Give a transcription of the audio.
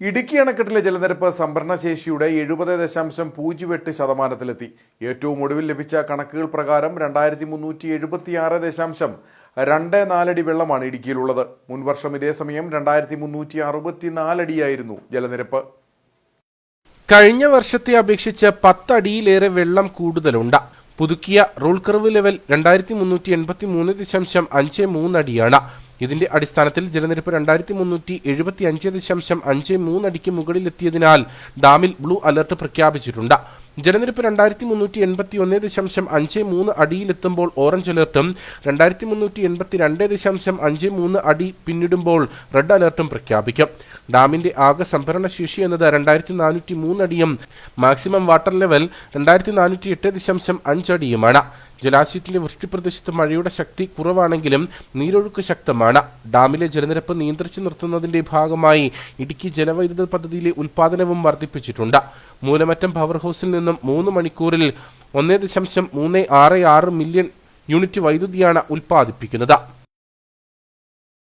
ഇടുക്കി അണക്കെട്ടിലെ ജലനിരപ്പ് സംഭരണശേഷിയുടെ എഴുപത് ദശാംശം പൂജ്യം എട്ട് ശതമാനത്തിലെത്തി. ഏറ്റവും ഒടുവിൽ ലഭിച്ച കണക്കുകൾ പ്രകാരം രണ്ടായിരത്തി മുന്നൂറ്റി എഴുപത്തിയാറ് ദശാംശം രണ്ട് നാലടി വെള്ളമാണ് ഇടുക്കിയിലുള്ളത്. മുൻവർഷം ഇതേ സമയം രണ്ടായിരത്തി മുന്നൂറ്റി അറുപത്തിനാലടിയായിരുന്നു ജലനിരപ്പ്. കഴിഞ്ഞ വർഷത്തെ അപേക്ഷിച്ച് പത്തടിയിലേറെ വെള്ളം കൂടുതലുണ്ട്. പുതുക്കിയ റൂൾ കർവ് ലെവൽ രണ്ടായിരത്തി മുന്നൂറ്റി എൺപത്തി മൂന്ന് ദശാംശം അഞ്ച് മൂന്നടിയാണ് ഇതിന്റെ അടിസ്ഥാനത്തിൽ ജലനിരപ്പ് രണ്ടായിരത്തി മുന്നൂറ്റി എഴുപത്തി അഞ്ച് ദശാംശം അഞ്ച് മൂന്നടിക്ക് മുകളിലെത്തിയതിനാൽ ഡാമിൽ ബ്ലൂ അലർട്ട് പ്രഖ്യാപിച്ചിട്ടുണ്ട്. ജലനിരപ്പ് രണ്ടായിരത്തി മുന്നൂറ്റി എൺപത്തി ഒന്ന് ദശാംശം അഞ്ച് മൂന്ന് അടിയിലെത്തുമ്പോൾ ഓറഞ്ച് അലർട്ടും രണ്ടായിരത്തി മുന്നൂറ്റി എൺപത്തി രണ്ട് ദശാംശം അഞ്ച് മൂന്ന് അടി പിന്നിടുമ്പോൾ റെഡ് അലർട്ടും പ്രഖ്യാപിക്കും. ഡാമിന്റെ ആകെ സംഭരണ ശേഷി എന്നത് രണ്ടായിരത്തി നാനൂറ്റി മൂന്നടിയും മാക്സിമം വാട്ടർ ലെവൽ രണ്ടായിരത്തി നാനൂറ്റി എട്ട് ദശാംശം അഞ്ചടിയുമാണ്. ജലാശയത്തിലെ വൃഷ്ടിപ്രദേശത്ത് മഴയുടെ ശക്തി കുറവാണെങ്കിലും നീരൊഴുക്ക് ശക്തമാണ്. ഡാമിലെ ജലനിരപ്പ് നിയന്ത്രിച്ചു നിർത്തുന്നതിന്റെ ഭാഗമായി ഇടുക്കി ജലവൈദ്യുത പദ്ധതിയിലെ ഉൽപാദനവും വർദ്ധിപ്പിച്ചിട്ടുണ്ട്. മൂലമറ്റം പവർ ഹൗസിൽ നിന്നും മൂന്ന് മണിക്കൂറിൽ ഒന്നേ ദശാംശം മൂന്ന് ആറ് ആറ് മില്യൺ യൂണിറ്റ് വൈദ്യുതിയാണ് ഉൽപ്പാദിപ്പിക്കുന്നത്.